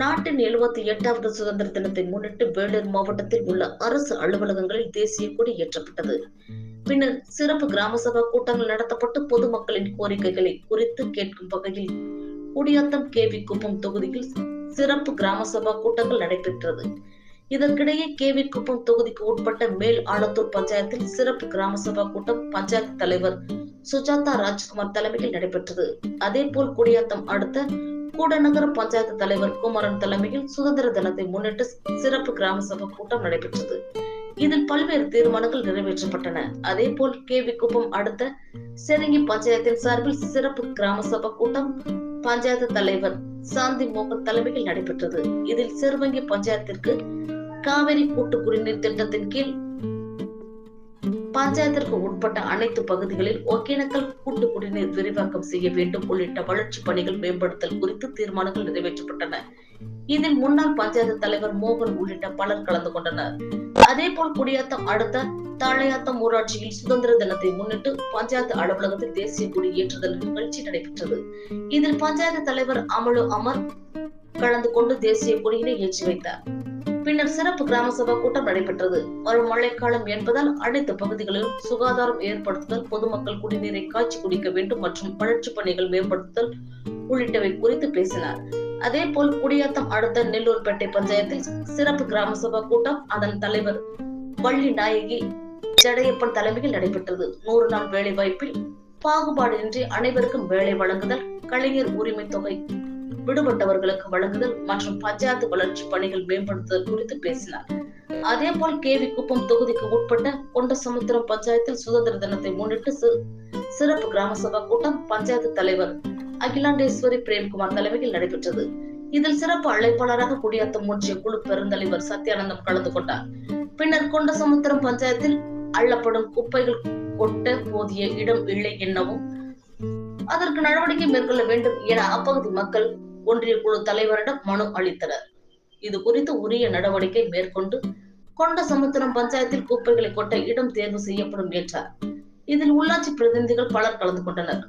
நாட்டின் எழுபத்தி எட்டாவது சுதந்திர தினத்தை முன்னிட்டு வேலூர் மாவட்டத்தில் உள்ள அரசு அலுவலகங்களில் தேசிய கொடி ஏற்றப்பட்டது. பின்னர் சிறப்பு கிராம சபா கூட்டங்கள் நடத்தப்பட்டு பொதுமக்களின் கோரிக்கைகளை குறித்து கேட்கும் வகையில் குடியாத்தம் கேவி குப்பம் தொகுதியில் சிறப்பு கிராம சபா கூட்டங்கள் நடைபெற்றது. இதற்கிடையே கேவி குப்பம் தொகுதிக்கு உட்பட்ட மேல் ஆலத்தூர் பஞ்சாயத்தில் சிறப்பு கிராம சபா கூட்டம் பஞ்சாயத்து தலைவர் சுஜாதா ராஜ்குமார் தலைமையில் நடைபெற்றது. அதே போல் குடியாத்தம் அடுத்த கூடநகர பஞ்சாயத்து தலைவர் குமரன் தலைமையில் சுதந்திர தினத்தை முன்னிட்டு சிறப்பு கிராம சபை கூட்டம் நடைபெற்றது. இதில் பல்வேறு தீர்மானங்கள் நிறைவேற்றப்பட்டன. அதே போல் கே வி குப்பம் அடுத்த செரங்கி பஞ்சாயத்தின் சார்பில் சிறப்பு கிராம சபை கூட்டம் பஞ்சாயத்து தலைவர் சாந்தி மோகன் தலைமையில் நடைபெற்றது. இதில் சிறுவங்கி பஞ்சாயத்திற்கு காவிரி கூட்டு குடிநீர் திட்டத்தின் கீழ் பஞ்சாயத்திற்கு உட்பட்ட அனைத்து பகுதிகளில் ஒகேனக்கல் கூட்டு குடிநீர் விரிவாக்கம் செய்ய வேண்டும். உள்ளிட்ட வளர்ச்சி பணிகள் மேம்படுத்தல் குறித்து தீர்மானங்கள் நிறைவேற்றப்பட்டன. இதில் முன்னாள் பஞ்சாயத்து தலைவர் மோகன் உள்ளிட்ட பலர் கலந்து கொண்டனர். அதேபோல் குடியாத்தம் அடுத்த தாளையாத்தம் ஊராட்சியில் சுதந்திர தினத்தை முன்னிட்டு பஞ்சாயத்து அலுவலகத்தில் தேசிய கொடி ஏற்றுதல் நிகழ்ச்சி நடைபெற்றது. இதில் பஞ்சாயத்து தலைவர் அமலு அமர் கலந்து கொண்டு தேசிய கொடியினை ஏற்றி வைத்தார். பின்னர் சிறப்பு கிராம சபா கூட்டம் நடைபெற்றது. வரும் மழைக்காலம் என்பதால் அனைத்து பகுதிகளிலும் சுகாதாரம் ஏற்படுத்துதல் பொதுமக்கள் குடிநீரை காய்ச்சி குடிக்க வேண்டும் மற்றும் வளர்ச்சி பணிகள் மேம்படுத்துதல் உள்ளிட்டவை குறித்து பேசினார். அதே போல் குடியாத்தம் அடுத்த நெல்லூர்பேட்டை பஞ்சாயத்தில் சிறப்பு கிராம சபா கூட்டம் அதன் தலைவர் வள்ளி நாயகி ஜடையப்பன் தலைமையில் நடைபெற்றது. நூறு நாள் வேலை வாய்ப்பில் பாகுபாடின்றி அனைவருக்கும் வேலை வழங்குதல் கலைஞர் உரிமை தொகை விடுபட்டவர்களுக்கு வழங்குதல் மற்றும் பஞ்சாயத்து வளர்ச்சி பணிகள் மேம்படுத்துதல் குறித்து பேசினார். அதே அதேபோல் கேவி குப்பம் தொகுதிக்கு உட்பட்ட கொண்டசமுத்திரம் பஞ்சாயத்தில் சுதந்திர தினத்தை முன்னிட்டு சிறப்பு கிராம சபா கூட்டம் பஞ்சாயத்து தலைவர் அகிலாண்டேஸ்வரி பிரேம்குமார் தலைமையில் நடைபெற்றது. இதில் சிறப்பு அழைப்பாளராக குடியாத்தம் ஒன்றிய குழு பெருந்தலைவர் சத்யானந்தம் கலந்து கொண்டார். பின்னர் கொண்டசமுத்திரம் பஞ்சாயத்தில் அள்ளப்படும் குப்பைகள் கொட்ட போதிய இடம் இல்லை என்னவும் அதற்கு நடவடிக்கை மேற்கொள்ள வேண்டும் என அப்பகுதி மக்கள் ஒன்றிய குழு தலைவரிடம் மனு அளித்தனர். இது குறித்து உரிய நடவடிக்கை மேற்கொண்டு கொண்ட சமுத்திரம் பஞ்சாயத்தில் குப்பைகளை கொட்ட இடம் தேர்வு செய்யப்படும் என்றார். இதில் உள்ளாட்சி பிரதிநிதிகள் பலர் கலந்து கொண்டனர்.